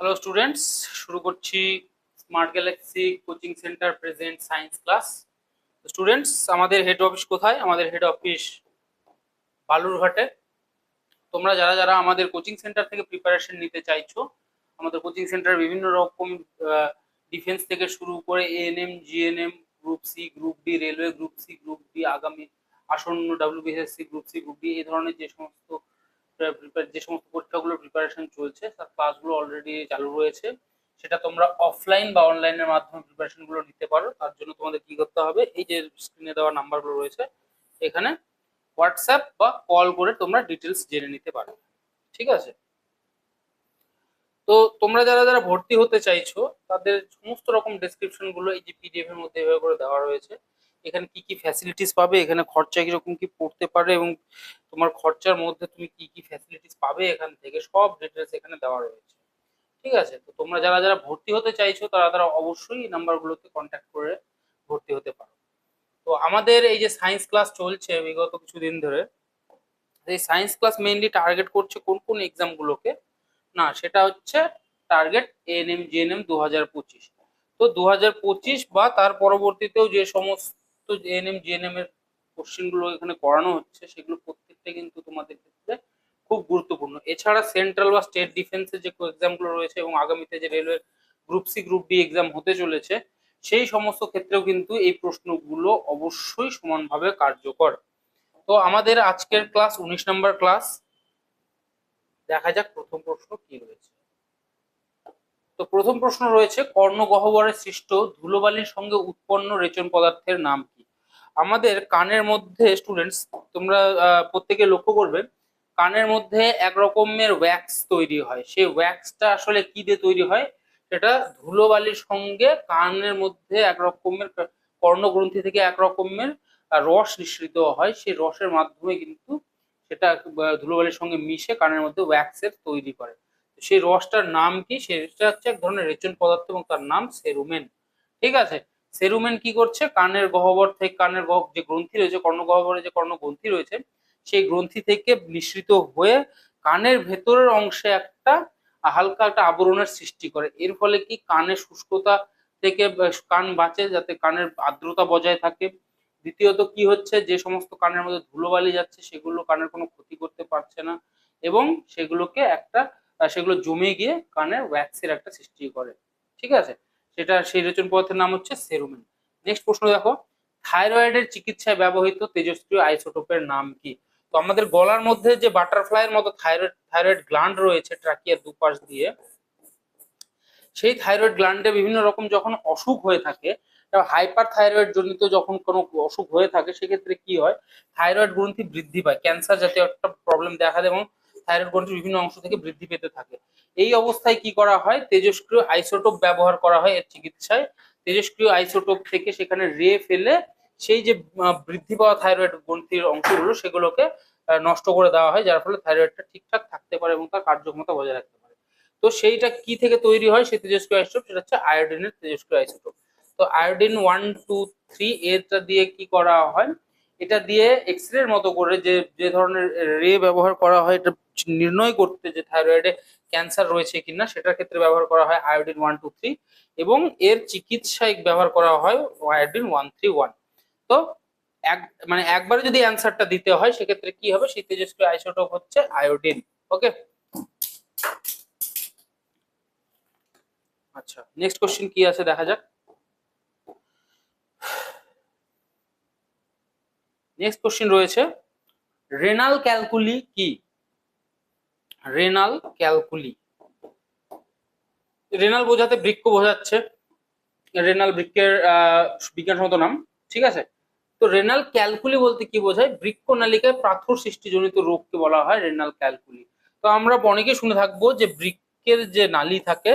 Hello students শুরু করছি Smart Galaxy Coaching Centre present science class students আমাদের head office কোথায়? আমাদের হেড অফিস বালুরঘাটে। তোমরা যারা যারা আমাদের কোচিং সেন্টার থেকে প্রিপারেশন নিতে চাইছো, আমাদের কোচিং সেন্টার বিভিন্ন রকম ডিফেন্স থেকে শুরু করে ANM GNM group C group D railway group C group D আগামী আসন্ন WBSSC group C group D এই ধরনের যে সমস্ত যে সমস্ত পরীক্ষাগুলোর প্রিপারেশন চলছে, তার ক্লাসগুলো অলরেডি চালু রয়েছে। সেটা তোমরা অফলাইন বা অনলাইনের মাধ্যমে প্রিপারেশনগুলো নিতে পারো। তার জন্য তোমাদের কি করতে হবে? এই যে স্ক্রিনে দেওয়া নাম্বারগুলো রয়েছে, এখানে হোয়াটসঅ্যাপ বা কল করে তোমরা ডিটেলস জেনে নিতে পারো। ঠিক আছে? তো তোমরা যারা যারা ভর্তি হতে চাইছো, তাদের সমস্ত রকম ডেসক্রিপশনগুলো এই যে পিডিএফ এর মধ্যে এভাবে করে দেওয়া রয়েছে। এখানে কি কি ফ্যাসিলিটিস পাবে? এখানে খরচা কীরকম কি পড়তে পারে? এবং তোমার খরচার মধ্যে তুমি কি কি ফ্যাসিলিটিস পাবে এখান থেকে? সব ডিটেলস এখানে দেওয়া রয়েছে। ঠিক আছে? তো তোমরা যারা যারা ভর্তি হতে চাইছো, তারা তারা অবশ্যই এই নাম্বারগুলোতে কন্ট্যাক্ট করে ভর্তি হতে পারো। তো আমাদের এই যে সায়েন্স ক্লাস চলছে বিগত কিছুদিন ধরে এই সায়েন্স ক্লাস মেইনলি টার্গেট করছে কোন কোন এক্সামগুলোকে না, সেটা হচ্ছে টার্গেট এএনএম জিএনএম দু হাজার পঁচিশ। তো দু হাজার পঁচিশ বা তার পরবর্তীতেও যে সমস্ত এএনএম জিএনএম এর কোশ্চেনগুলো এখানে করানো হচ্ছে, সেগুলো প্রত্যেকটা কিন্তু তোমাদের ক্ষেত্রে খুব গুরুত্বপূর্ণ। এছাড়া সেন্ট্রাল বা স্টেট ডিফেন্সের যে এক্সামগুলো রয়েছে এবং আগামীতে যে railway group C group D exam হতে চলেছে, সেই সমস্ত ক্ষেত্রেও কিন্তু এই প্রশ্নগুলো অবশ্যই সমানভাবে কার্যকর। তো আমাদের আজকের ক্লাস উনিশ নম্বর ক্লাস দেখা যাক প্রথম প্রশ্ন কি রয়েছে। তো প্রথম প্রশ্ন রয়েছে কর্ণগহ্বরে সৃষ্ট ধুলোবালির সঙ্গে উৎপন্ন রেচন পদার্থের নাম কি? আমাদের কানের মধ্যে স্টুডেন্টস তোমরা প্রত্যেকে লক্ষ্য করবে, কানের মধ্যে এক রকমের ওয়্যাক্স তৈরি হয়। সেই ওয়্যাক্সটা আসলে কি দিয়ে তৈরি হয়? সেটা ধুলোবালির সঙ্গে কানের মধ্যে এক রকমের কর্ণগ্রন্থি থেকে এক রকমের রস নিঃসৃত হয়। সেই রসের মাধ্যমে কিন্তু সেটা ধুলোবালির সঙ্গে মিশে কানের মধ্যে ওয়্যাক্সের তৈরি করে। সেই রসটার নাম কি? সেটা হচ্ছে এক ধরনের রেচন পদার্থ এবং তার নাম সেরুমেন। ঠিক আছে? সেরুমেন কি করছে? কানের গহ্বর থেকে, কানের যে গ্রন্থি রয়েছে, কর্ণ কর্ণগহ্বরে যে কর্ণগ্রন্থি রয়েছে, সেই গ্রন্থি থেকে নিঃসৃত হয়ে কানের ভেতরের অংশে একটা হালকা একটা আবরণের সৃষ্টি করে। এর ফলে কি কানের শুষ্কতা থেকে কান বাঁচে, যাতে কানের আর্দ্রতা বজায় থাকে। দ্বিতীয়ত কি হচ্ছে? যে সমস্ত কানের মধ্যে ধুলোবালি যাচ্ছে, সেগুলো কানের কোনো ক্ষতি করতে পারছে না এবং সেগুলোকে একটা, সেগুলো জমে গিয়ে কানের ওয়্যাক্সের একটা সৃষ্টি করে। ঠিক আছে? সেটা সেই রেচন পদার্থের নাম হচ্ছে সেরুমেন। নেক্সট প্রশ্ন দেখো থাইরয়েডের চিকিৎসায় ব্যবহৃত তেজস্ক্রিয় আইসোটোপের নাম কি? তো আমাদের গলার মধ্যে যে বাটারফ্লাইয়ের মতো থাইরয়েড থাইরয়েড গ্ল্যান্ড রয়েছে ট্রাকিয়ার দুপাশ দিয়ে, সেই থাইরয়েড গ্ল্যান্ডে বিভিন্ন রকম যখন অসুখ হয়ে থাকে হাইপার থাইরয়েড জনিত যখন কোনো অসুখ হয়ে থাকে, সেক্ষেত্রে কি হয়? থাইরয়েড গ্রন্থি বৃদ্ধি পায়। ক্যান্সার জাতীয় একটা প্রবলেম দেখা দেয় এবং থাইরয়েড গ্রন্থির বিভিন্ন অংশ থেকে বৃদ্ধি পেতে থাকে। এই অবস্থায় কি করা হয়? তেজস্ক্রিয় আইসোটোপ ব্যবহার করা হয় এর চিকিৎসায়। তেজস্ক্রিয় আইসোটোপ থেকে সেখানে রে ফেলে সেই যে বৃদ্ধি পাওয়া থাইরয়েড গ্রন্থির অংশগুলো, সেগুলোকে নষ্ট করে দেওয়া হয়, যার ফলে থাইরয়েডটা ঠিকঠাক থাকতে পারে এবং তার কার্যক্ষমতা বজায় রাখতে পারে। তো সেইটা কি থেকে তৈরি হয়? সেই তেজস্ক্রিয় আইসোটোপ সেটা হচ্ছে আয়োডিনের তেজস্ক্রিয় আইসোটোপ তো আয়োডিন ওয়ান টু থ্রি এটা দিয়ে কি করা হয়? এটা দিয়ে এক্স রে মতো করে যে যে ধরনের রে ব্যবহার করা হয়, এটা নির্ণয় করতে যে থাইরয়েডে ক্যান্সার রয়েছে কিনা সেটার ক্ষেত্রে ব্যবহার করা হয় আয়োডিন ওয়ান টু থ্রি এবং এর চিকিৎসায় ব্যবহার করা হয় আয়োডিন ওয়ান থ্রি ওয়ান তো এক মানে একবারে যদি অ্যান্সারটা দিতে হয় সেক্ষেত্রে কি হবে? সেই তেজস্ক্রিয় আইসোটোপ হচ্ছে আয়োডিন ওকে আচ্ছা নেক্সট কোশ্চেন কি আছে দেখা যাক। নেক্সট কোশ্চেন রয়েছে রেনাল ক্যালকুলি কি? Renal calculi. রেনাল বোঝাতে বৃক্ক বোঝাচ্ছে। রেনাল বৃক্কের আহ, বিজ্ঞানসম্মত নাম ঠিক আছে? তো রেনাল ক্যালকুলি বলতে কি বোঝায়? বৃক্ক নালিকায় পাথর সৃষ্টিজনিত রোগকে বলা হয় রেনাল ক্যালকুলি। তো আমরা অনেকে শুনে থাকব যে বৃক্কের যে নালী থাকে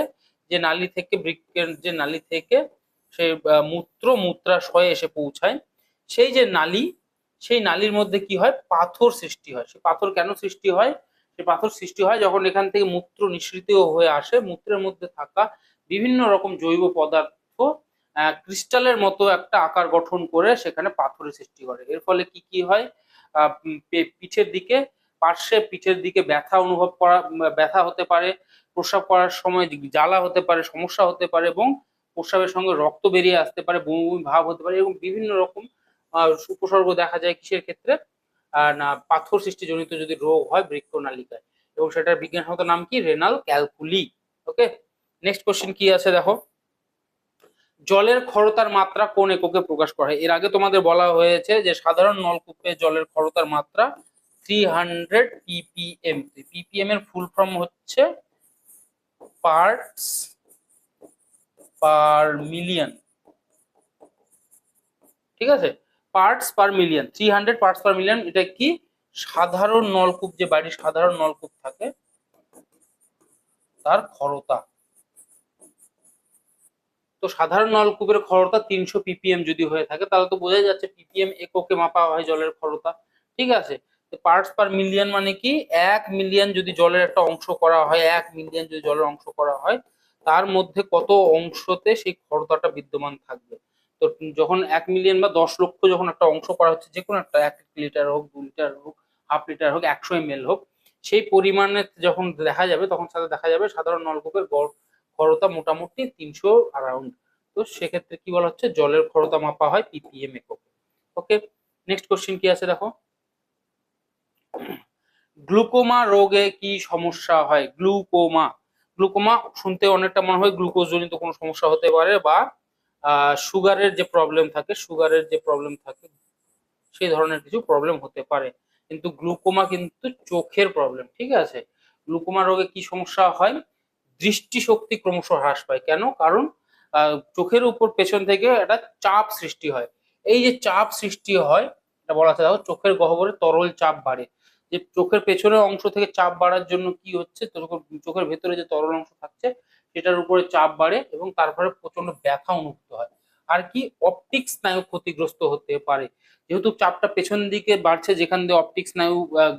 যে নালী থেকে বৃক্কের যে নালী থেকে সে মূত্র মূত্রাশয়ে এসে পৌঁছায় সেই যে নালী সেই নালীর মধ্যে কি হয়? পাথর সৃষ্টি হয়। সে পাথর কেন সৃষ্টি হয়? সে পাথর সৃষ্টি হয় যখন এখান থেকে মূত্র নিঃসৃত হয়ে আসে, মূত্রের মধ্যে থাকা বিভিন্ন রকম জৈব পদার্থ ক্রিস্টালের মতো একটা আকার গঠন করে সেখানে পাথরের সৃষ্টি করে। এর ফলে কি কি হয়? পিঠের দিকে, পার্শ্বে পিঠের দিকে ব্যথা অনুভব করা ব্যথা হতে পারে প্রস্রাব করার সময় জ্বালা হতে পারে, সমস্যা হতে পারে এবং প্রস্রাবের সঙ্গে রক্ত বেরিয়ে আসতে পারে, বমি বমি ভাব হতে পারে এবং বিভিন্ন রকম উপসর্গ দেখা যায় কিসের ক্ষেত্রে? পাথর সৃষ্টিজনিত যদি রোগ হয় বৃক্কনালিকায় এবং সেটার বিজ্ঞানসম্মত নাম কি? Renal calculi. Okay next question কি আছে দেখো? জলের ক্ষরতার মাত্রা কোন এককে প্রকাশ করা? হয় এর আগে তোমাদের বলা হয়েছে যে সাধারণ নলকূপে জলের ক্ষরতার মাত্রা থ্রি হান্ড্রেড পিপিএম পিপিএম এর ফুল ফর্ম হচ্ছে পার্টস পার মিলিয়ন ঠিক আছে? Parts per million three hundred parts per million এটা কি? সাধারণ নলকূপ, যে বাড়ির সাধারণ নলকূপ থাকে, তার ক্ষরতা তো সাধারণ নলকূপের ক্ষরতা তিনশো পিপিএম যদি হয়ে থাকে, তাহলে তো বোঝা যাচ্ছে পিপিএম এককে মাপা হয় জলের ক্ষরতা ঠিক আছে? পার্টস পার মিলিয়ন মানে কি? এক মিলিয়ন যদি জলের একটা অংশ করা হয়, এক মিলিয়ন যদি জলের অংশ করা হয়, তার মধ্যে কত অংশতে সেই ক্ষরতাটা বিদ্যমান থাকবে? তো যখন এক মিলিয়ন বা দশ লক্ষ যখন একটা অংশ করা হচ্ছে, যে কোনো একটা এক লিটার হোক, দু লিটার হোক, হাফ লিটার হোক, একশো এম হোক, সেই পরিমাণে যখন দেখা যাবে, তখন সাথে দেখা যাবে সাধারণ নলকূপের ক্ষরতা মোটামুটি তিনশো অ্যারাউন্ড তো সেক্ষেত্রে কি বলা হচ্ছে? জলের ক্ষরতা মাপা হয় পিপিএম এককে। ওকে নেক্সট কোশ্চেন কি আছে দেখো? গ্লুকোমা রোগে কি সমস্যা হয়? গ্লুকোমা। গ্লুকোমা শুনতে অনেকটা মনে হয় গ্লুকোজ জনিত কোনো সমস্যা হতে পারে বা সুগারের যে প্রবলেম থাকে, সুগারের যে প্রবলেম থাকে, সেই ধরনের কিছু প্রবলেম হতে পারে। কিন্তু গ্লুকোমা কিন্তু চোখের প্রবলেম ঠিক আছে? গ্লুকোমা রোগে কি সমস্যা হয়? দৃষ্টিশক্তি ক্রমশ হ্রাস পায়। কেন? কারণ চোখের উপর পেছন থেকে একটা চাপ সৃষ্টি হয়। এই যে চাপ সৃষ্টি হয়, এটা বলা আছে চোখের গহ্বরে তরল চাপ বাড়ে। যে চোখের পেছনের অংশ থেকে চাপ বাড়ার জন্য কি হচ্ছে? চোখের ভেতরে যে তরল অংশ থাকছে সেটার উপরে চাপ বাড়ে এবং তারপরে প্রচণ্ড ব্যথা অনুভূত হয়। আর কি অপটিক স্নায়ু ক্ষতিগ্রস্ত হতে পারে। যেহেতু চাপটা পেছন দিকে বাড়ছে, যেখান দিয়ে অপটিক স্নায়ু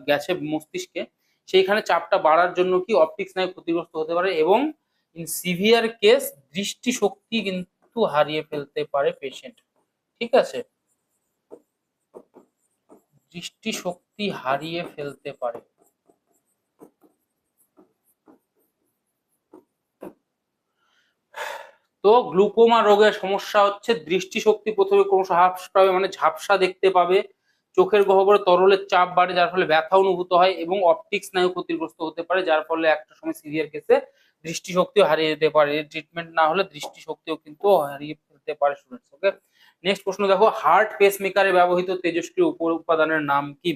গেছে মস্তিষ্কে, সেইখানে চাপটা বাড়ার জন্য কি অপটিক স্নায়ু ক্ষতিগ্রস্ত হতে পারে এবং ইন সিভিয়ার কেস দৃষ্টিশক্তি কিন্তু হারিয়ে ফেলতে পারে পেশেন্ট ঠিক আছে? দৃষ্টিশক্তি হারিয়ে ফেলতে পারে। তো গ্লুকোমা রোগের সমস্যা হচ্ছে, দৃষ্টিশক্তি প্রথমে ক্রমশ হ্রাস পাবে মানে ঝাপসা দেখতে পাবে। চোখের গহ্বরে তরলের চাপ বাড়ে, যার ফলে ব্যথা অনুভূত হয় এবং অপটিক স্নায়ু ক্ষতিগ্রস্ত হতে পারে, যার ফলে একটা সময় সিভিয়ার কেসে দৃষ্টিশক্তিও হারিয়ে যেতে পারে। ট্রিটমেন্ট না হলে দৃষ্টিশক্তিও কিন্তু হারিয়ে ফেলতে পারে স্টুডেন্টস ওকে নেক্সট প্রশ্ন দেখো হার্ট পেসমেকারে ব্যবহৃত তেজস্ক্রিয় উপ উপাদানের নাম কি?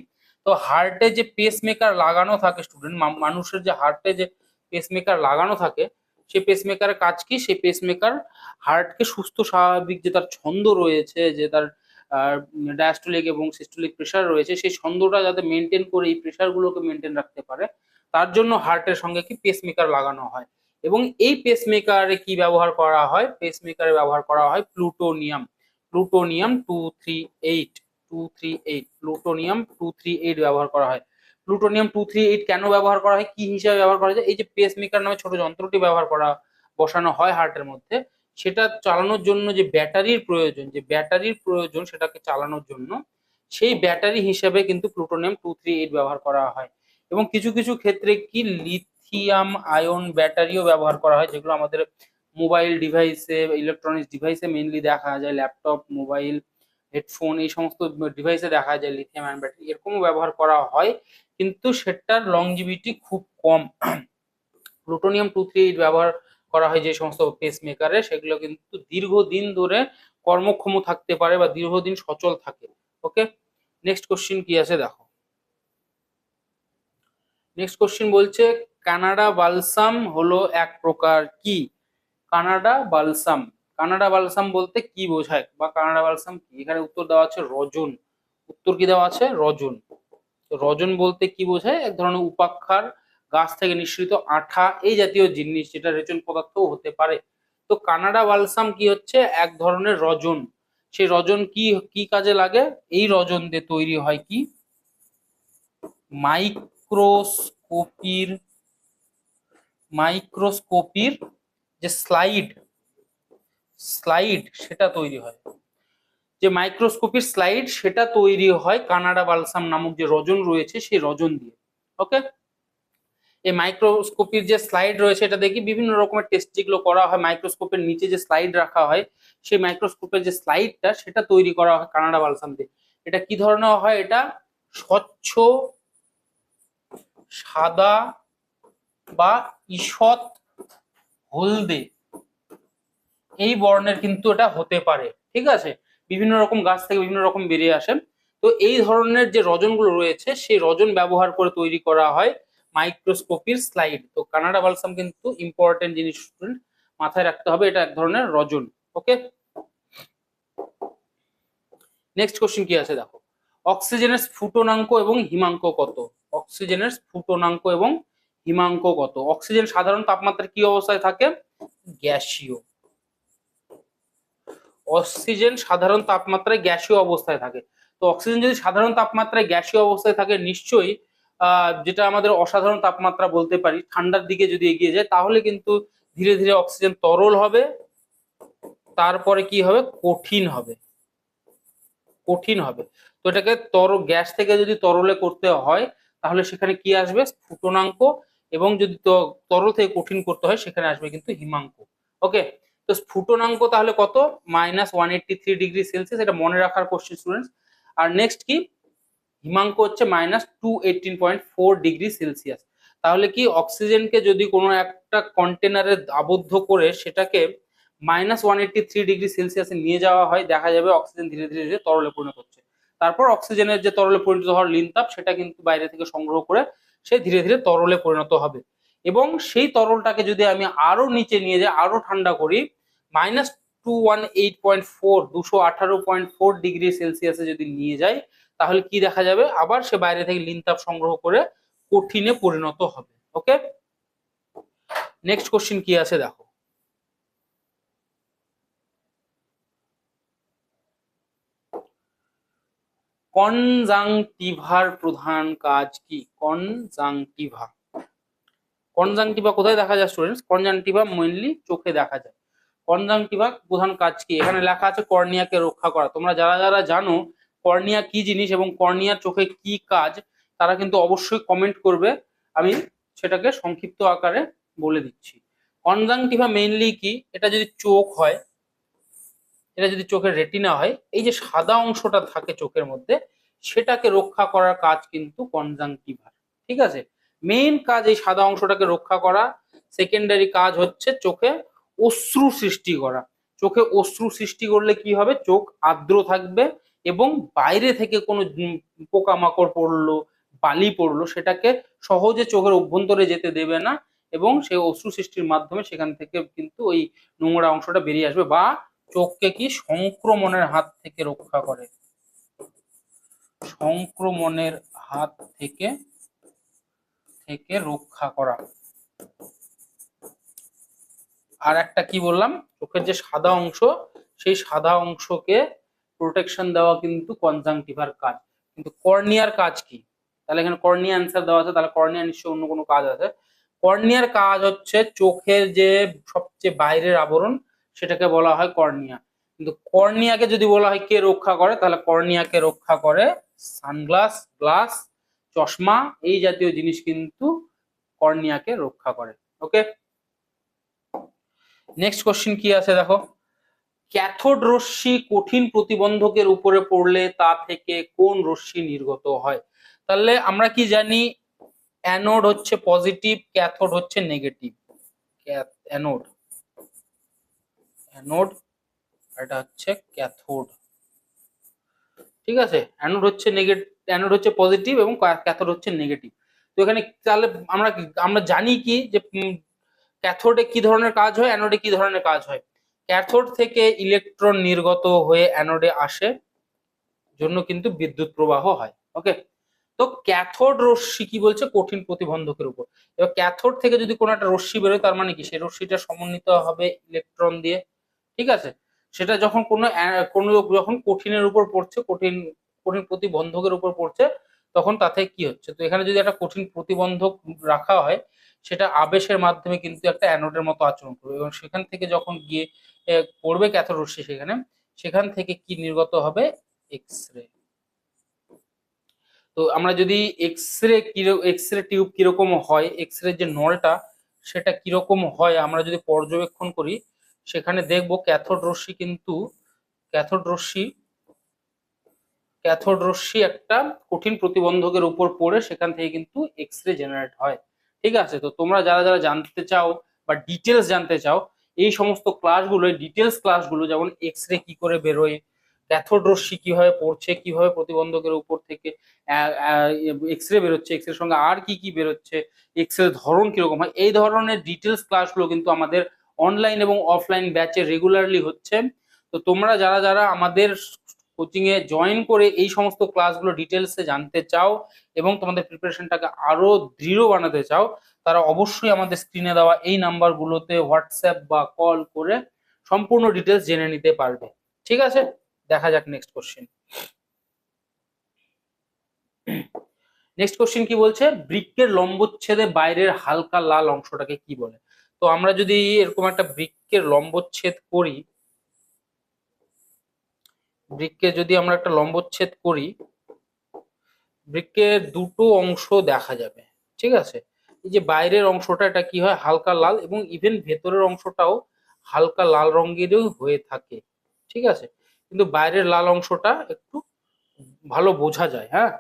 তো হার্টে যে পেসমেকার লাগানো থাকে স্টুডেন্ট মানুষের যে হার্টে যে পেসমেকার লাগানো থাকে সেই পেসমেকারের কাজ কি? সেই পেসমেকার হার্টকে সুস্থ, স্বাভাবিক যে তার ছন্দ রয়েছে, যে তার ডায়াস্টোলিক এবং সিস্টোলিক প্রেশার রয়েছে, সেই ছন্দটা যাতে মেনটেন করে এই প্রেশারগুলোকে মেনটেন রাখতে পারে, তার জন্য হার্টের সঙ্গে কি পেসমেকার লাগানো হয়? এবং এই পেসমেকারে কি ব্যবহার করা হয়? পেসমেকারে ব্যবহার করা হয় plutonium plutonium two three eight two three eight plutonium two three eight ব্যবহার করা হয়। প্লুটোনিয়াম টু থ্রি এইট কেন ব্যবহার করা হয়? কি হিসাবে ব্যবহার করা যায়? এই যে পেসমেকার নামে ছোট যন্ত্রটি ব্যবহার করা, বসানো হয় হার্টের মধ্যে। সেটা চালানোর জন্য যে ব্যাটারির প্রয়োজন, যে ব্যাটারির প্রয়োজন সেটাকে চালানোর জন্য, সেই ব্যাটারি হিসেবে কিন্তু প্লুটোনিয়াম টু থ্রি এইট ব্যবহার করা হয়। এবং কিছু কিছু ক্ষেত্রে কি লিথিয়াম আয়ন ব্যাটারিও ব্যবহার করা হয়, যেগুলো আমাদের মোবাইল ডিভাইসে ইলেকট্রনিক্স ডিভাইসে মেইনলি দেখা যায় ল্যাপটপ মোবাইল হেডফোন এই সমস্ত ডিভাইসে দেখা যায় লিথিয়াম আয়ন ব্যাটারি এরকমও ব্যবহার করা হয়। কিন্তু সেটার লংজিভিটি খুব কম। প্লুটোনিয়াম টু থ্রি এইট ব্যবহার করা হয় যে সমস্ত পেসমেকারে সেগুলো কিন্তু দীর্ঘদিন ধরে কর্মক্ষম থাকতে পারে বা দীর্ঘদিন সচল থাকে। ওকে নেক্সট কোশ্চিন কি আছে দেখো। নেক্সট কোশ্চিন বলছে, কানাডা বালসাম হলো এক প্রকার কি? Canada balsam. কানাডা বালসাম বলতে কি বোঝায়? বা কানাডা বালসাম কি? এখানে উত্তর দেওয়া আছে রজন। উত্তর কি দেওয়া আছে? রজন। রজন বলতে কি বোঝায়? এক ধরনের উপাক্ষার গাছ থেকে নিঃসৃত আঠা, এই জাতীয় জিনিস যেটা রেচন পদার্থ হতে পারে। তো কানাডা বালসাম কি হচ্ছে? এক ধরনের রজন। সেই রজন কি কি কাজে লাগে? এই রজন দিয়ে তৈরি হয় কি? মাইক্রোস্কোপির মাইক্রোস্কোপির যে স্লাইড স্লাইড সেটা তৈরি হয়। যে মাইক্রোস্কোপির স্লাইড সেটা তৈরি হয় কানাডা বালসাম নামক যে রজন রয়েছে, সেই রজন দিয়ে ওকে এই মাইক্রোস্কোপির যে স্লাইড রয়েছে, এটা দেখি বিভিন্ন রকমের টেস্ট যেগুলো করা হয় মাইক্রোস্কোপের নিচে যে স্লাইড রাখা হয়, সেই মাইক্রোস্কোপের যে স্লাইডটা সেটা তৈরি করা হয় কানাডা বালসাম দিয়ে। এটা কি ধরনের হয় এটা? স্বচ্ছ, সাদা বা ঈষৎ হলদে। এই বর্ণের কিন্তু এটা হতে পারে, ঠিক আছে? বিভিন্ন রকম গাছ থেকে বিভিন্ন রকম বেরিয়ে আসে। তো এই ধরনের যে রজনগুলো রয়েছে, সেই রজন ব্যবহার করে তৈরি করা হয় মাইক্রোস্কোপির স্লাইড তো কানাডা বালসাম কিন্তু ইম্পর্টেন্ট জিনিস মাথায় রাখতে হবে এটা এক ধরনের রজন ওকে নেক্সট কোশ্চেন কি আছে দেখো? অক্সিজেনের স্ফুটনাঙ্ক এবং হিমাঙ্ক কত? অক্সিজেনের স্ফুটনাঙ্ক এবং হিমাঙ্ক কত? অক্সিজেন সাধারণ তাপমাত্রায় কি অবস্থায় থাকে? গ্যাসীয় অক্সিজেন সাধারণ তাপমাত্রায় গ্যাসীয় অবস্থায় থাকে। তো অক্সিজেন যদি সাধারণ তাপমাত্রায় গ্যাসীয় অবস্থায় থাকে, নিশ্চয়ই যেটা আমাদের অসাধারণ তাপমাত্রা বলতে পারি, ঠান্ডার দিকে যদি এগিয়ে যায়, তাহলে কিন্তু ধীরে ধীরে অক্সিজেন তরল হবে, তারপরে কি হবে? কঠিন হবে। কঠিন হবে। তো এটাকে তর, গ্যাস থেকে যদি তরলে করতে হয়, তাহলে সেখানে কি আসবে? স্ফুটনাঙ্ক এবং যদি তরল থেকে কঠিন করতে হয়, সেখানে আসবে কিন্তু হিমাঙ্ক। ওকে? তো স্ফুটনাঙ্ক তাহলে কত? Minus one eighty three degree Celsius, এটা মনে রাখার কোশ্চেন স্টুডেন্টস আর নেক্সট কি? হিমাঙ্ক হচ্ছে minus two eighteen point four degree Celsius. তাহলে কি অক্সিজেনকে যদি কোনো একটা কন্টেনারে আবদ্ধ করে সেটাকে minus one eighty three degree সেলসিয়াসে নিয়ে যাওয়া হয়, দেখা যাবে অক্সিজেন ধীরে ধীরে ধীরে তরলে পরিণত হচ্ছে। তারপর অক্সিজেনের যে তরলে পরিণত হওয়ার লিন তাপ সেটা কিন্তু বাইরে থেকে সংগ্রহ করে সে ধীরে ধীরে তরলে পরিণত হবে। এবং সেই তরলটাকে যদি আমি আরও নিচে নিয়ে যাই, আরও ঠান্ডা করি minus two one eight point four, দুশো আঠারো পয়েন্ট ফোর ডিগ্রি সেলসিয়াসে যদি নিয়ে যাই, তাহলে কি দেখা যাবে? আবার সে বাইরে থেকে লিন তাপ সংগ্রহ করে কঠিনে পরিণত হবে, ওকে? নেক্সট কোশ্চিন কি আছে দেখো। কনজাংটিভার প্রধান কাজ কি? কনজাংটিভা। কনজাংটিভা কোথায় দেখা যায় স্টুডেন্টস কনজাংটিভা মেইনলি চোখে দেখা যায়। কনজাংটিভা প্রধান কাজ কি? এখানে লেখা আছে কর্নিয়াকে রক্ষা করা। তোমরা যারা যারা জানো কর্নিয়া কি জিনিস এবং কর্নিয়ার চোখে কি কাজ, তারা কিন্তু অবশ্যই কমেন্ট করবে। আমি সেটাকে সংক্ষিপ্ত আকারে বলে দিচ্ছি। কনজাংটিভা মেইনলি কি? এটা যদি চোখ হয়, এটা যদি চোখের রেটিনা হয়, এই যে সাদা অংশটা থাকে চোখের মধ্যে, সেটাকে রক্ষা করার কাজ কিন্তু কনজাংটিভার ঠিক আছে? মেইন কাজ এই সাদা অংশটাকে রক্ষা করা। সেকেন্ডারি কাজ হচ্ছে চোখে অশ্রু সৃষ্টি করা। চোখে অশ্রু সৃষ্টি করলে কি হবে? চোখ আর্দ্র থাকবে এবং বাইরে থেকে কোনো পোকামাকড় পড়ল, বালি পড়ল, সেটাকে সহজে চোখের অভ্যন্তরে যেতে দেবে না এবং সেই অশ্রু সৃষ্টির মাধ্যমে সেখান থেকে কিন্তু ওই নোংরা অংশটা বেরিয়ে আসবে বা চোখকে কি সংক্রমণের হাত থেকে রক্ষা করে। সংক্রমণের হাত থেকে থেকে রক্ষা করা। আর একটা কি বললাম? চোখের যে সাদা অংশ, সেই সাদা অংশকে প্রোটেকশন দেওয়া কিন্তু কনজাংটিভার কাজ। কিন্তু কর্নিয়ার কাজ কি? তাহলে এখানে কর্নিয়া অ্যান্সার দেওয়া আছে, তাহলে কর্নিয়া নিশ্চয়ই অন্য কোনো কাজ আছে। কর্নিয়ার কাজ হচ্ছে চোখের যে সবচেয়ে বাইরের আবরণ, সেটাকে বলা হয় কর্নিয়া কিন্তু কর্নিয়াকে যদি বলা হয়, কে রক্ষা করে? তাহলে কর্নিয়াকে রক্ষা করে সানগ্লাস, গ্লাস, চশমা, এই জাতীয় জিনিস কিন্তু কর্নিয়াকে রক্ষা করে। ওকে নেক্সট কোশ্চিন কি আছে দেখো? ক্যাথোড রশ্মি কঠিন প্রতিবন্ধকের উপরে পড়লে তা থেকে কোন রশ্মি নির্গত হয়? তাহলে আমরা কি জানি? অ্যানোড হচ্ছে পজিটিভ ক্যাথোড হচ্ছে নেগেটিভ অ্যানোড অ্যানোড এটা হচ্ছে ক্যাথোড ঠিক আছে? অ্যানোড হচ্ছে নেগেটিভ অ্যানোড হচ্ছে পজিটিভ এবং ক্যাথোড হচ্ছে নেগেটিভ তো এখানে তাহলে আমরা আমরা জানি কি যে ক্যাথোডে কি ধরনের কাজ হয়? অ্যানোডে কি ধরনের কাজ হয়? ক্যাথোড থেকে ইলেকট্রন নির্গত হয়ে অ্যানোডে আসে, জন্য কিন্তু বিদ্যুৎ প্রবাহ হয় ওকে তো ক্যাথোড রশ্মি কি বলছে? কঠিন প্রতিবন্ধকের উপর। এবার ক্যাথোড থেকে যদি কোনো একটা রশ্মি বেরোয়, তার মানে কি? সেই রশ্মিটা সমন্বিত হবে ইলেকট্রন দিয়ে, ঠিক আছে? সেটা যখন কোনো কোনো যখন কঠিনের উপর পড়ছে, কঠিন কঠিন প্রতিবন্ধকের উপর পড়ছে তখন তাতে কি হচ্ছে? তো এখানে যদি একটা কঠিন প্রতিবন্ধক রাখা হয়, সেটা আবেশের মাধ্যমে কিন্তু একটা অ্যানোডের মতো আচরণ করবে। এবং সেখান থেকে যখন গিয়ে পড়বে ক্যাথোড রশ্মি সেখানে, সেখান থেকে কি নির্গত হবে? এক্স রে তো আমরা যদি X ray X ray tube কীরকম হয় এক্স রে যে নলটা, সেটা কীরকম হয়, আমরা যদি পর্যবেক্ষণ করি, সেখানে দেখব ক্যাথোড রশ্মি কিন্তু ক্যাথোড রশ্মি ক্যাথোড রশ্মি একটা কঠিন প্রতিবন্ধকের উপর পড়ে সেখান থেকে কিন্তু এক্স রে জেনারেট হয়। ঠিক আছে? তো তোমরা যারা যারা জানতে চাও বা ডিটেলস জানতে চাও, এই সমস্ত ক্লাসগুলো ডিটেলস ক্লাসগুলো যেমন এক্স রে কি করে বেরোয় ক্যাথোড রশ্মি কীভাবে পড়ছে, কীভাবে প্রতিবন্ধকের উপর থেকে এক্স রে বেরোচ্ছে এক্স রের সঙ্গে আর কি কি বেরোচ্ছে এক্স রে ধরন কীরকম হয়, এই ধরনের ডিটেলস ক্লাসগুলো কিন্তু আমাদের অনলাইন এবং অফলাইন ব্যাচে রেগুলারলি হচ্ছে। তো তোমরা যারা যারা আমাদের কোচিং এ জয়েন করে এই সমস্ত ক্লাসগুলো ডিটেলসে জানতে চাও এবং তোমাদের প্রিপারেশনটাকে আরও দৃঢ় বানাতে চাও, তারা অবশ্যই আমাদের স্ক্রিনে দেওয়া এই নাম্বারগুলোতে হোয়াটসঅ্যাপ বা কল করে সম্পূর্ণ ডিটেলস জেনে নিতে পারবে। ঠিক আছে? দেখা যাক নেক্সট কোশ্চেন নেক্সট কোশ্চেন কি বলছে? বৃক্কের লম্বচ্ছেদে বাইরের হালকা লাল অংশটাকে কি বলে? তো আমরা যদি এরকম একটা বৃক্কের লম্বচ্ছেদ করি বৃক্কে যদি আমরা একটা লম্বচ্ছেদ করি বৃক্কের দুটো অংশ দেখা যাবে, ঠিক আছে? এই যে বাইরের অংশটা, এটা কি হয়? হালকা লাল এবং ইভেন ভেতরের অংশটাও হালকা লাল রঙেরও হয়ে থাকে, ঠিক আছে? কিন্তু বাইরের লাল অংশটা একটু ভালো বোঝা যায় হ্যাঁ?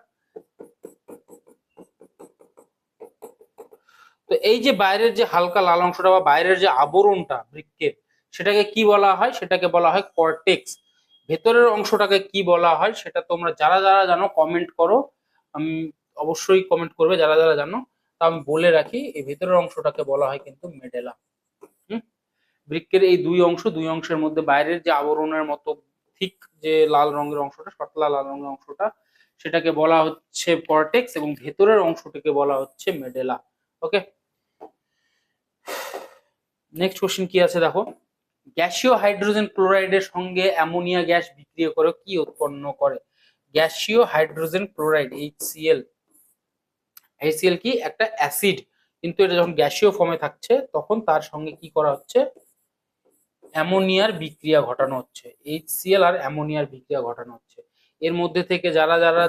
তো এই যে বাইরের যে হালকা লাল অংশটা বা বাইরের যে আবরণটা বৃক্কের, সেটাকে কি বলা হয়? সেটাকে বলা হয় কর্টেক্স ভেতরের অংশটাকে কি বলা হয় সেটা তোমরা যারা যারা জানো কমেন্ট করো। আমি অবশ্যই কমেন্ট করবে যারা যারা জানো। তা আমি বলে রাখি, এই ভেতরের অংশটাকে বলা হয় কিন্তু মেডেলা। হুম? বৃক্কের এই দুই অংশ, দুই অংশের মধ্যে বাইরের যে আবরণের মতো ঠিক যে লাল রঙের অংশটা পাতলা লাল রঙের অংশটা, সেটাকে বলা হচ্ছে কর্টেক্স এবং ভেতরের অংশটাকে বলা হচ্ছে মেডেলা। ওকে নেক্সট কোশ্চেন কি আছে দেখো? গ্যাসীয় হাইড্রোজেন ক্লোরাইডের সঙ্গে অ্যামোনিয়া গ্যাস বিক্রিয়া করে কি উৎপন্ন করে? গ্যাসীয় হাইড্রোজেন ক্লোরাইড এইচসিএল এইচসিএল কি? একটা অ্যাসিড। কিন্তু এটা যখন গ্যাসীয় ফর্মে থাকছে, তখন তার সঙ্গে কি করা হচ্ছে? অ্যামোনিয়ার বিক্রিয়া ঘটানো হচ্ছে। এইচসিএল আর অ্যামোনিয়ার বিক্রিয়া ঘটানো হচ্ছে। এর মধ্যে থেকে যারা যারা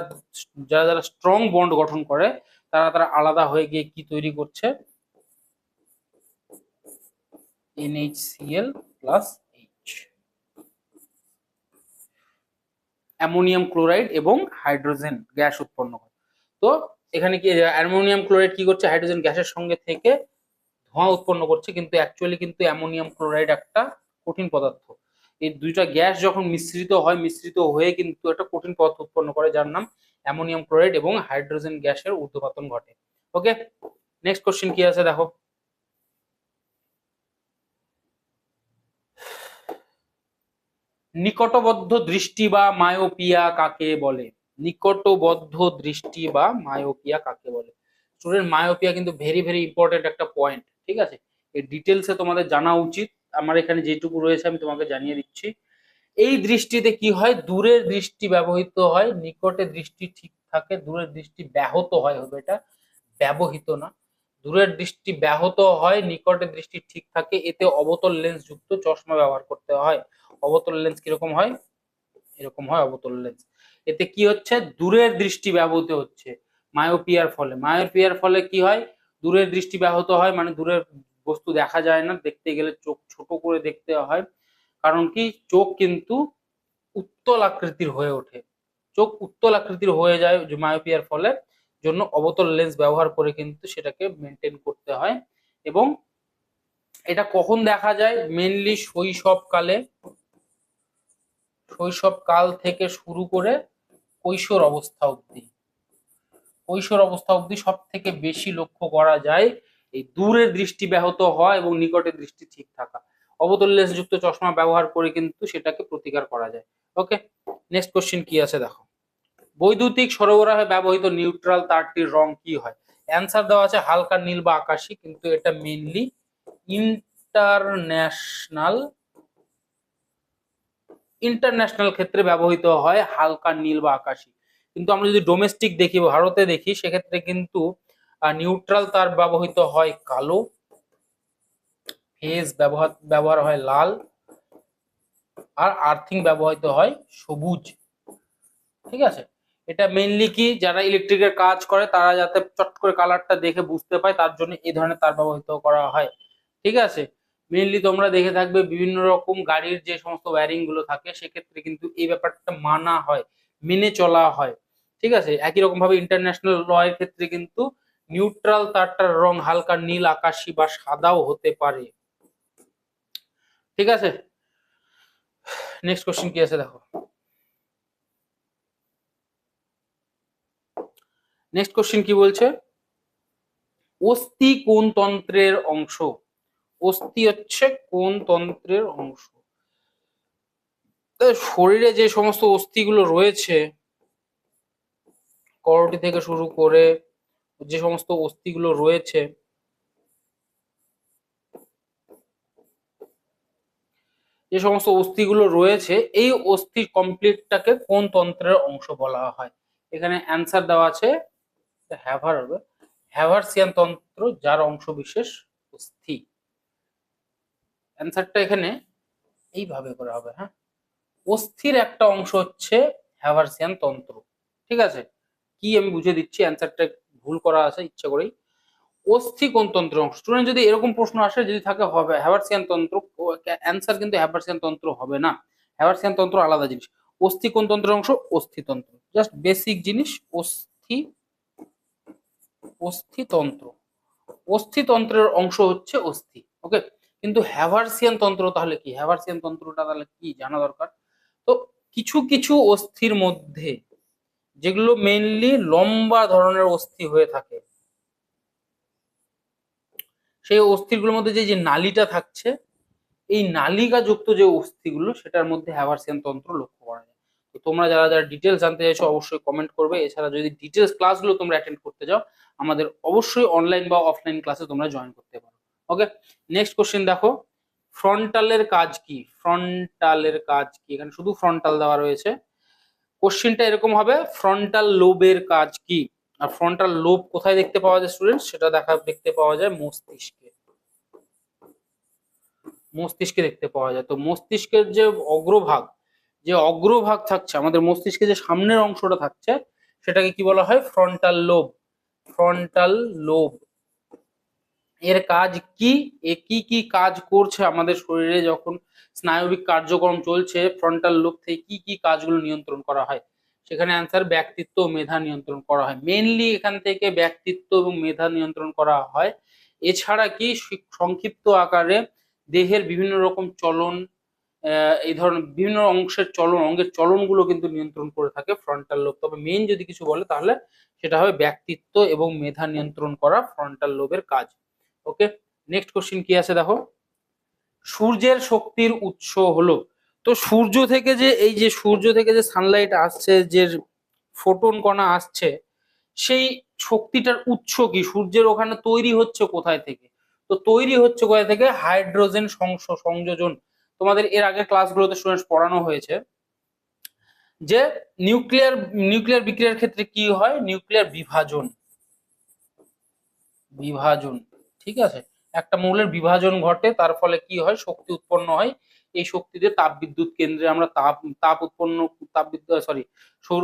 যারা যারা স্ট্রং বন্ড গঠন করে, তারা তারা আলাদা হয়ে গিয়ে কি তৈরি করছে? NaCl plus H ammonium chloride এবং হাইড্রোজেন গ্যাস উৎপন্ন করে। তো এখানে কি অ্যামোনিয়াম ক্লোরাইড কি করছে? হাইড্রোজেন গ্যাসের সঙ্গে থেকে ধোঁয়া উৎপন্ন করছে, কিন্তু অ্যাকচুয়ালি কিন্তু অ্যামোনিয়াম ক্লোরাইড একটা কঠিন পদার্থ। এই দুইটা গ্যাস যখন মিশ্রিত হয়, মিশ্রিত হয়ে কিন্তু একটা কঠিন পদার্থ উৎপন্ন করে, যার নাম অ্যামোনিয়াম ক্লোরাইড এবং হাইড্রোজেন গ্যাসের ঊর্ধ্বপাতন ঘটে। ওকে নেক্সট কোশ্চেন কি আছে? দেখো। নিকটবদ্ধ দৃষ্টি বা মায়োপিয়া কাকে বলে? নিকটবদ্ধ দৃষ্টি বা মায়োপিয়া কাকে বলে? স্টুডেন্ট মায়োপিয়া কিন্তু ভেরি ভেরি ইম্পর্টেন্ট একটা পয়েন্ট ঠিক আছে? এই ডিটেলসে তোমাদের জানা উচিত। আমার এখানে যেটুকু রয়েছে আমি তোমাকে জানিয়ে দিচ্ছি। এই দৃষ্টিতে কি হয়? দূরের দৃষ্টি ব্যবহৃত হয়, নিকটে দৃষ্টি ঠিক থাকে, দূরের দৃষ্টি ব্যাহত হয় হবে এটা। ব্যবহৃত না। দূরের দৃষ্টি ব্যাহত হয়, নিকটে দৃষ্টি ঠিক থাকে, এতে অবতল লেন্স যুক্ত চশমা ব্যবহার করতে হয়। অবতল লেন্স কীরকম হয়? এরকম হয় অবতল লেন্স এতে কি হচ্ছে? দূরের দৃষ্টি ব্যাহত হচ্ছে মায়োপিয়ার ফলে। মায়োপিয়ার ফলে কি হয়? দূরের দৃষ্টি ব্যাহত হয় মানে দূরের বস্তু দেখা যায় না, দেখতে গেলে চোখ ছোট করে দেখতে হয়। কারণ কি? চোখ কিন্তু উত্তল আকৃতির হয়ে ওঠে। চোখ উত্তল আকৃতির হয়ে যায় মায়োপিয়ার ফলে। জন্য অবতল লেন্স ব্যবহার করে কিন্তু সেটাকে মেনটেন করতে হয়। এবং এটা কখন দেখা যায়? মেনলি শৈশবকালে শৈশব কাল থেকে শুরু করে কৈশোর অবস্থা অবধি। কৈশোর অবস্থা অবধি সব থেকে বেশি লক্ষ্য করা যায় এই দূরের দৃষ্টি ব্যাহত হয় এবং নিকটের দৃষ্টি ঠিক থাকা। অবতল লেন্স যুক্ত চশমা ব্যবহার করে কিন্তু সেটাকে প্রতিকার করা যায়। ওকে নেক্সট কোশ্চেন কি আছে? দেখো। বৈদ্যুতিক সরবরাহে ব্যবহৃত নিউট্রাল তারটির রং কি হয়? অ্যান্সার দেওয়া আছে হালকা নীল বা আকাশি, কিন্তু এটা মেনলি ইন্টারন্যাশনাল ইন্টারন্যাশনাল ক্ষেত্রে ব্যবহৃত হয় হালকা নীল বা আকাশি। কিন্তু আমরা যদি ডোমেস্টিক দেখি, ভারতে দেখি, সেক্ষেত্রে কিন্তু নিউট্রাল তার ব্যবহৃত হয় কালো ফেজ ব্যবহার ব্যবহার হয় লাল, আর আর্থিং ব্যবহৃত হয় সবুজ। ঠিক আছে? এটা মেইনলি কি, যারা ইলেকট্রিকের কাজ করে, তারা যাতে চট করে কালারটা দেখে বুঝতে পায়, তার জন্য এই ধরনের তার ব্যবহৃত করা হয়। ঠিক আছে? মেইনলি তোমরা দেখে থাকবে বিভিন্ন রকম গাড়ির যে সমস্ত ওয়্যারিংগুলো থাকে, সেক্ষেত্রে কিন্তু এই ব্যাপারটা মানা হয়, মেনে চলা হয়। ঠিক আছে? একই রকম ভাবে ইন্টারন্যাশনাল ল এর ক্ষেত্রে কিন্তু নিউট্রাল তারটার রং হালকা নীল, আকাশি বা সাদাও হতে পারে। ঠিক আছে? নেক্সট কোশ্চেন কি আছে দেখো? নেক্সট কোশ্চেন কি বলছে? অস্থি কোন তন্ত্রের অংশ? অস্থি হচ্ছে কোন তন্ত্রের অংশ? শরীরে যে সমস্ত অস্থিগুলো রয়েছে, করটি থেকে শুরু করে যে সমস্ত অস্থিগুলো রয়েছে, যে সমস্ত অস্থিগুলো রয়েছে, এই অস্থি কমপ্লিটটাকে কোন তন্ত্রের অংশ বলা হয়? এখানে অ্যান্সার দেওয়া আছে হ্যাভার হবে হ্যাভারসিয়ান তন্ত্র যার অংশ বিশেষ অস্থি অ্যান্সারটা এখানে এইভাবে করা হবে হ্যাঁ অস্থির একটা অংশ হচ্ছে হ্যাভারসিয়ান তন্ত্র ঠিক আছে কি আমি বুঝে দিচ্ছি অ্যান্সারটা ভুল করা আছে ইচ্ছা করেই অস্থি কোন তন্ত্রের অংশ স্টুডেন্ট যদি এরকম প্রশ্ন আসে যদি থাকে হবে হ্যাভারসিয়ান তন্ত্র অ্যান্সার কিন্তু হ্যাভারসিয়ান তন্ত্র হবে না হ্যাভারসিয়ান তন্ত্র আলাদা জিনিস অস্থি কোন তন্ত্রের অংশ অস্থিতন্ত্র জাস্ট বেসিক জিনিস অস্থি অস্থিতন্ত্র। অস্থিতন্ত্রের অংশ হচ্ছে অস্থি ওকে কিন্তু হ্যাভারসিয়ান তন্ত্র তাহলে কি? হ্যাভারসিয়ান তন্ত্রটা তাহলে কি জানা দরকার? তো কিছু কিছু অস্থির মধ্যে যেগুলো মেইনলি লম্বা ধরনের অস্থি হয়ে থাকে, সেই অস্থিগুলোর মধ্যে যে যে নালীটা থাকছে, এই নালিকা যুক্ত যে অস্থিগুলো, সেটার মধ্যে হ্যাভারসিয়ান তন্ত্র লক্ষ্য করা যায়। তো তোমরা যারা যারা ডিটেলস জানতে চাইছো অবশ্যই কমেন্ট করবে। এছাড়া যদি ডিটেলস ক্লাসগুলো তোমরা অ্যাটেন্ড করতে যাও আমাদের অবশ্যই অনলাইন বা অফলাইন ক্লাসে তোমরা জয়েন করতে পারো। ওকে নেক্সট কোশ্চেন দেখো। ফ্রন্টালের কাজ কি? ফ্রন্টালের কাজ কি? এখানে শুধু ফ্রন্টাল দেওয়া রয়েছে। কোশ্চেনটা এরকম হবে ফ্রন্টাল লোবের কাজ কি? আর ফ্রন্টাল লোব কোথায় দেখতে পাওয়া যায় স্টুডেন্ট সেটা দেখা, দেখতে পাওয়া যায় মস্তিষ্কে। মস্তিষ্কে দেখতে পাওয়া যায়। তো মস্তিষ্কের যে অগ্রভাগ যে অগ্রভাগ থাকছে, আমাদের মস্তিষ্কে যে সামনের অংশটা থাকছে, সেটাকে কি বলা হয়? ফ্রন্টাল লোব ফ্রন্টাল লোব এর কাজ কি? এ কি কি কাজ করছে আমাদের শরীরে যখন স্নায়বিক কার্যক্রম চলছে? ফ্রন্টাল লোব থেকে কি কি কাজগুলো নিয়ন্ত্রণ করা হয়? সেখানে অ্যান্সার ব্যক্তিত্ব ও মেধা নিয়ন্ত্রণ করা হয়। মেইনলি এখান থেকে ব্যক্তিত্ব এবং মেধা নিয়ন্ত্রণ করা হয়। এছাড়া কি সংক্ষিপ্ত আকারে দেহের বিভিন্ন রকম চলন এই ধরনের বিভিন্ন অংশের চলন, অঙ্গের চলনগুলো কিন্তু নিয়ন্ত্রণ করে থাকে ফ্রন্টাল লোব তবে মেইন যদি কিছু বলে, তাহলে সেটা হবে ব্যক্তিত্ব এবং মেধা নিয়ন্ত্রণ করা ফ্রন্টাল লোবের কাজ। ওকে নেক্সট কোশ্চিন কি আছে দেখো? সূর্যের শক্তির উৎস হলো। তো সূর্য থেকে যে, এই যে সূর্য থেকে যে সানলাইট আসছে, যে ফোটন কণা আসছে, সেই শক্তিটার উৎস কি? সূর্যের ওখানে তৈরি হচ্ছে কোথায় থেকে? তো তৈরি হচ্ছে কোথায় থেকে? হাইড্রোজেন সংযোজন তোমাদের এর আগের ক্লাসগুলোতে স্টুডেন্টস পড়ানো হয়েছে, যে নিউক্লিয়ার নিউক্লিয়ার বিক্রিয়ার ক্ষেত্রে কি হয়? নিউক্লিয়ার বিভাজন। বিভাজন, ঠিক আছে? একটা মৌলের বিভাজন ঘটে, তার ফলে কি হয়? শক্তি উৎপন্ন হয়। এই শক্তিতে তাপ বিদ্যুৎ কেন্দ্রে আমরা তাপ তাপ উৎপন্ন তাপ বিদ্যুৎ সরি সৌর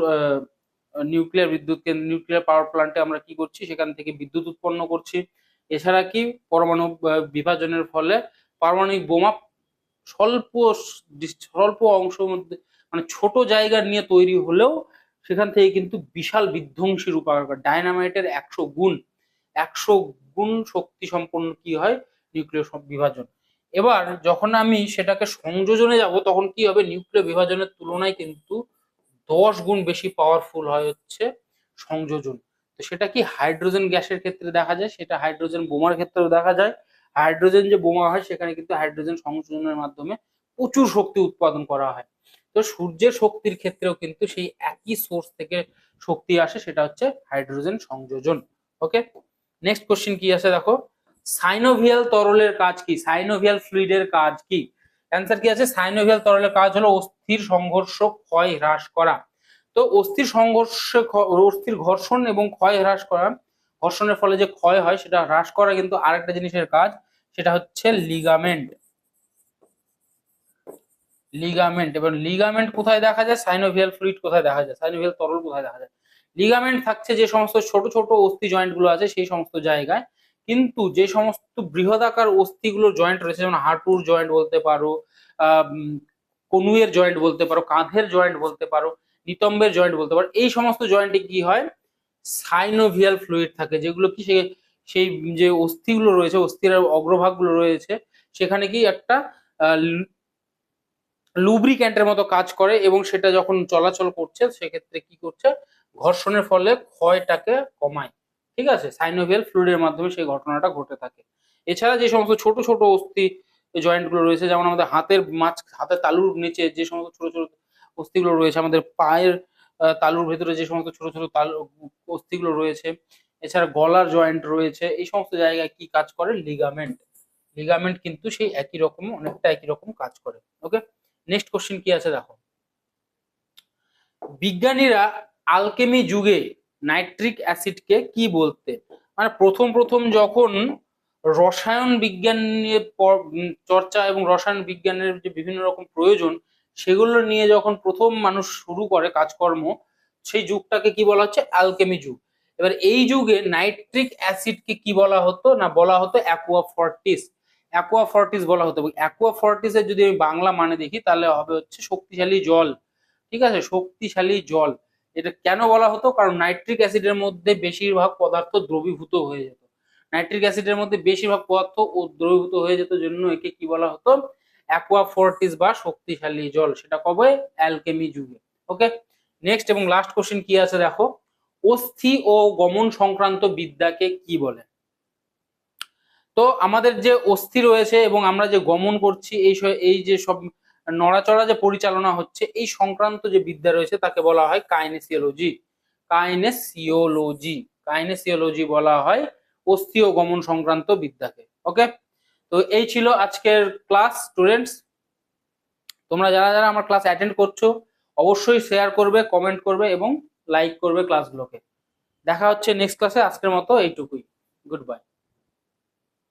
নিউক্লিয়ার বিদ্যুৎ কেন্দ্র নিউক্লিয়ার পাওয়ার প্ল্যান্টে আমরা কি করছি? সেখান থেকে বিদ্যুৎ উৎপন্ন করছি। এছাড়া কি? পরমাণু বিভাজনের ফলে পারমাণবিক বোমা স্বল্প স্বল্প অংশ মধ্যে মানে ছোট জায়গা নিয়ে তৈরি হলেও সেখান থেকে কিন্তু বিশাল বিধ্বংসী রূপাকার করে ডায়নামাইটের একশো গুণ একশো গুণ শক্তি সম্পন্ন কি হয়? নিউক্লিয় বিভাজন। এবার যখন আমি সেটাকে সংযোজনে যাব, তখন কি হবে? নিউক্লিয় বিভাজনের তুলনায় কিন্তু দশ গুণ বেশি পাওয়ারফুল হয় হচ্ছে সংযোজন। তো সেটা কি হাইড্রোজেন গ্যাসের ক্ষেত্রে দেখা যায়? সেটা হাইড্রোজেন বোমার ক্ষেত্রেও দেখা যায়। হাইড্রোজেন যে বোমা হয়, সেখানে কিন্তু হাইড্রোজেন সংযোজনের মাধ্যমে প্রচুর শক্তি উৎপাদন করা হয়। তো সূর্যের শক্তির ক্ষেত্রেও কিন্তু সেই একই সোর্স থেকে শক্তি আসে, সেটা হচ্ছে হাইড্রোজেন সংযোজন। ওকে নেক্সট কোশ্চেন কি আছে দেখো? সাইনোভিয়াল তরলের কাজ কি? সাইনোভিয়াল ফ্লুইডের কাজ কি? অ্যান্সার কি আছে? সাইনোভিয়াল তরলের কাজ হলো অস্থির সংঘর্ষ ক্ষয় হ্রাস করা। তো অস্থির সংঘর্ষ অস্থির ঘর্ষণ এবং ক্ষয় হ্রাস করা, ঘর্ষণের ফলে যে ক্ষয় হয়, সেটা হ্রাস করা কিন্তু আরেকটা জিনিসের কাজ। সেটা হচ্ছে লিগামেন্ট লিগামেন্ট এবং লিগামেন্ট কোথায় দেখা যায়? সাইনোভিয়াল ফ্লুইড কোথায় দেখা যায়? সাইনোভিয়াল তরল কোথায় দেখা যায়? লিগামেন্ট থাকছে যে সমস্ত ছোট ছোট অস্থি জয়েন্টগুলো আছে, সেই সমস্ত জায়গায়। কিন্তু যে সমস্ত বৃহদাকার অস্থিগুলোর জয়েন্ট রয়েছে, যেমন হাঁটুর জয়েন্ট বলতে পারো কনুয়ের জয়েন্ট বলতে পারো, কাঁধের জয়েন্ট বলতে পারো, নিতম্বের জয়েন্ট বলতে পারো, এই সমস্ত জয়েন্টে কি হয়? সাইনোভিয়াল ফ্লুইড থাকে, যেগুলো কি সে সেই যে অস্থিগুলো রয়েছে, অস্থির অগ্রভাগগুলো রয়েছে, সেখানে কি একটা লুব্রিক্যান্টের মতো কাজ করে এবং সেটা যখন চলাচল করছে, সেক্ষেত্রে কি করছে? ঘর্ষণের ফলে ক্ষয়টাকে কমায়। ঠিক আছে? সাইনোভিয়াল ফ্লুইডের মাধ্যমে সেই ঘটনাটা ঘটে থাকে। এছাড়া যে সমস্ত ছোট ছোট অস্থি জয়েন্টগুলো রয়েছে, যেমন আমাদের হাতের মাছ, হাতের তালুর নিচে যে সমস্ত ছোট ছোট অস্থিগুলো রয়েছে, আমাদের পায়ের তালুর ভেতরে যে সমস্ত ছোট ছোট তালু, অস্থিগুলো রয়েছে এছাড়া গলার জয়েন্ট রয়েছে, এই সমস্ত জায়গায় কি কাজ করে? লিগামেন্ট লিগামেন্ট কিন্তু সেই একই রকম, অনেকটা একই রকম কাজ করে। ওকে নেক্সট কোশ্চেন কি আছে দেখো? বিজ্ঞানীরা আলকেমি যুগে নাইট্রিক অ্যাসিডকে কি বলতে? মানে প্রথম প্রথম যখন রসায়ন বিজ্ঞান নিয়ে চর্চা এবং রসায়ন বিজ্ঞানের যে বিভিন্ন রকম প্রয়োজন, সেগুলো নিয়ে যখন প্রথম মানুষ শুরু করে কাজকর্ম, সেই যুগটাকে কি বলা হচ্ছে? অ্যালকেমি যুগ। এবার এই যুগে নাইট্রিক অ্যাসিডকে কি বলা হতো? না, বলা হতো অ্যাকুয়া ফর্টিস অ্যাকুয়া ফর্টিস বলা হতো। অ্যাকুয়া ফর্টিসের যদি আমি বাংলা মানে দেখি, তাহলে হবে হচ্ছে শক্তিশালী জল। ঠিক আছে? শক্তিশালী জল। এটা কেন বলা হতো? কারণ নাইট্রিক অ্যাসিডের মধ্যে বেশিরভাগ পদার্থ দ্রবীভূত হয়ে যেত। নাইট্রিক অ্যাসিডের মধ্যে বেশিরভাগ পদার্থ ও দ্রবীভূত হয়ে যেত জন্য একে কি বলা হতো? অ্যাকুয়া ফর্টিস বা শক্তিশালী জল। সেটা কবে? অ্যালকেমি যুগে। ওকে নেক্সট এবং লাস্ট কোশ্চেন কি আছে দেখো? অস্থি ও গমন সংক্রান্ত বিদ্যাকে কি বলে? তো আমাদের যে অস্থি রয়েছে এবং আমরা যে গমন করছি, এই এই যে সব নড়াচড়া যে পরিচালনা হচ্ছে, এই সংক্রান্ত যে বিদ্যা রয়েছে তাকে বলা হয় কাইনেসিওলজি। কাইনেসিওলজি কাইনেসিওলজি বলা হয় অস্থি ও গমন সংক্রান্ত বিদ্যাকে। ওকে? তো এই ছিল আজকের ক্লাস, স্টুডেন্টস। তোমরা যারা যারা আমার ক্লাস অ্যাটেন্ড করছ, অবশ্যই শেয়ার করবে, কমেন্ট করবে এবং লাইক করবে ক্লাসগুলোকে দেখা হচ্ছে নেক্সট ক্লাসে আজকের মতো এইটুকুই। Good bye